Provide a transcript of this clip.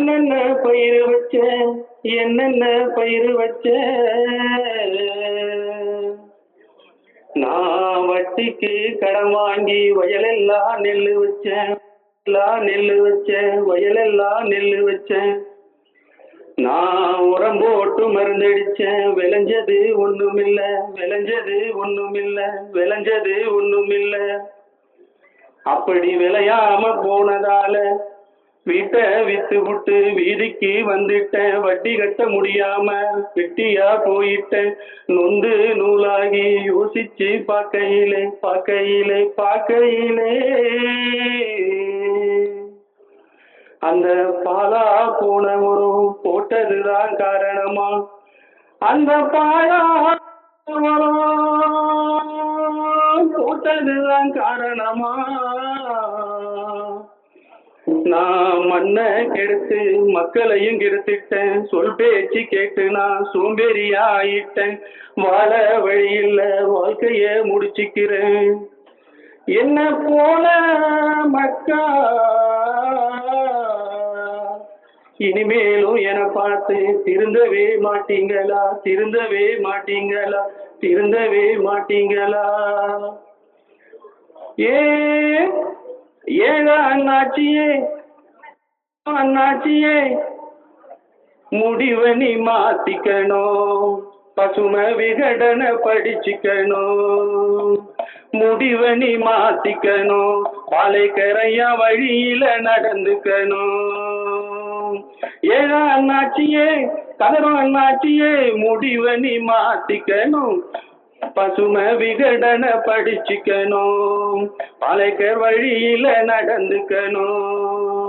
என்னென்ன பயிர் வச்ச என்னென்ன பயிர் வச்ச? நான் வட்டிக்கு கடன் வாங்கி வயலெல்லாம் நெல் வச்சேன். எல்லாம் நெல் வச்சேன் வயலெல்லாம் நெல் வச்சேன். நான் உரம் போட்டு மருந்தடிச்சேன். விளைஞ்சது ஒண்ணுமில்ல விளைஞ்சது ஒண்ணுமில்ல விளைஞ்சது ஒண்ணுமில்ல. அப்படி விளையாம போனதால வீட்டை வித்து விட்டு வீதிக்கு வந்துட்டேன் வட்டி கட்ட முடியாம வெட்டியா போயிட்டேன் நொந்து நூலாகி யோசிச்சு பார்க்கையிலே பார்க்கையிலே பார்க்கையிலே. அந்த பாலா போன ஒரு போட்டதுதான் காரணமா? அந்த பாலா போட்டதுதான் காரணமா? நான் மண்ணை கெடுத்து மக்களையும் கெடுத்துட்டேன். சொல் பேச்சு கேட்டு நான் சோம்பேறியா ஆயிட்டேன் வாழ வழியில் வாழ்க்கைய முடிச்சுக்கிறேன். என்ன போல மக்கா? இனிமேலும் என பார்த்து திருந்தவே மாட்டீங்களா? திருந்தவே மாட்டீங்களா? திருந்தவே மாட்டீங்களா? ஏ ஏழ அண்ணாச்சியே அண்ணாச்சியே முடிவை நீ மாத்திக்கணும். பசுமை விகடன படிச்சுக்கணும். முடிவை நீ மாத்திக்கணும். பாலைக்கரையா வழியில நடந்துக்கணும். ஏதா அண்ணாச்சியே கதரும் அண்ணாச்சியே முடிவை நீ மாத்திக்கணும். பசுமை விகடன படிச்சுக்கணும். பாலைக்கர் வழியில நடந்துக்கணும்.